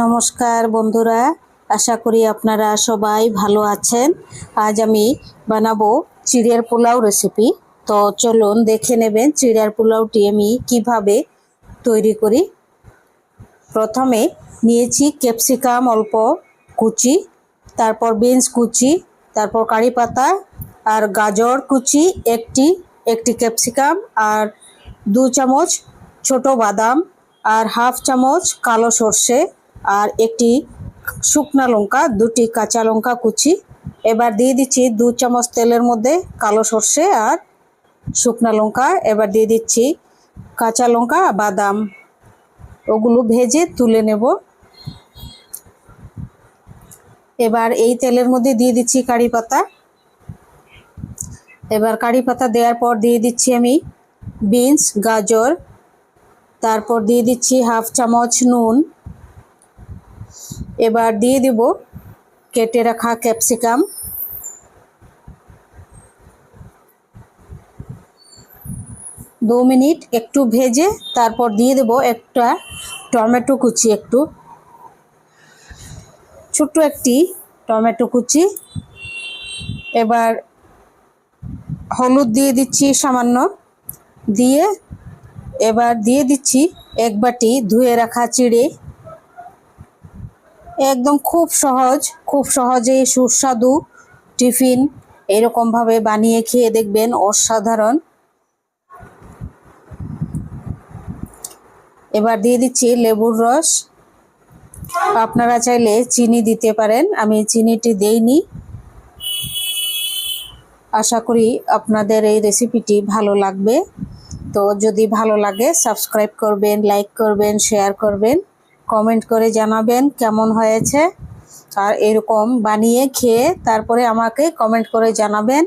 নমস্কার বন্ধুরা, আশা করি আপনারা সবাই ভালো আছেন। আজ আমি বানাবো চিড়িয়ার পোলাও রেসিপি তো চলুন দেখে নেবেন চিড়িয়ার পোলাওটি আমি কীভাবে তৈরি করি। প্রথমে নিয়েছি ক্যাপসিকাম অল্প কুচি, তারপর বিনস কুচি, তারপর কারি পাতা আর গাজর কুচি, একটি একটি ক্যাপসিকাম আর দু চামচ ছোট বাদাম আর হাফ চামচ কালো সর্ষে। আর একটি শুকনা লঙ্কা, দুটি কাঁচা লঙ্কা কুচি। এবার দিয়ে দিচ্ছি দু চামচ তেলের মধ্যে কালো সর্ষে আর শুকনা লঙ্কা। এবার দিয়ে দিচ্ছি কাঁচা লঙ্কা, বাদাম। ওগুলো ভেজে তুলে নেব। এবার এই তেলের মধ্যে দিয়ে দিচ্ছি কারি পাতা। এবার কারি পাতা দেওয়ার পর দিয়ে দিচ্ছি আমি বিনস, গাজর। তারপর দিয়ে দিচ্ছি হাফ চামচ নুন। এবার দিয়ে দিব কেটে রাখা ক্যাপসিকাম। দু মিনিট একটু ভেজে তারপর দিয়ে দেব একটা টমেটো কুচি একটু। ছোট্ট একটি টমেটো কুচি। এবার হলুদ দিয়ে দিচ্ছি সামান্য। দিয়ে এবার দিয়ে দিচ্ছি এক বাটি ধুয়ে রাখা চিড়ে। একদম খুব সহজ, খুব সহজে সুস্বাদু টিফিন এরকমভাবে বানিয়ে খেয়ে দেখবেন অসাধারণ। এবার দিয়ে দিচ্ছি লেবুর রস। আপনারা চাইলে চিনি দিতে পারেন, আমি চিনিটি দেইনি। আশা করি আপনাদের এই রেসিপিটি ভালো লাগবে। তো যদি ভালো লাগে, সাবস্ক্রাইব করবেন, লাইক করবেন, শেয়ার করবেন। কমেন্ট করে জানাবেন কেমন হয়েছে। আর এরকম বানিয়ে খেয়ে তারপরে আমাকে কমেন্ট করে জানাবেন।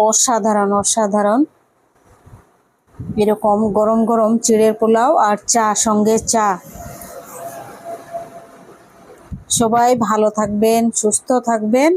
অসাধারণ অসাধারণ। এরকম গরম গরম চিড়ের পোলাও আর চা, সঙ্গে চা। সবাই ভালো থাকবেন, সুস্থ থাকবেন।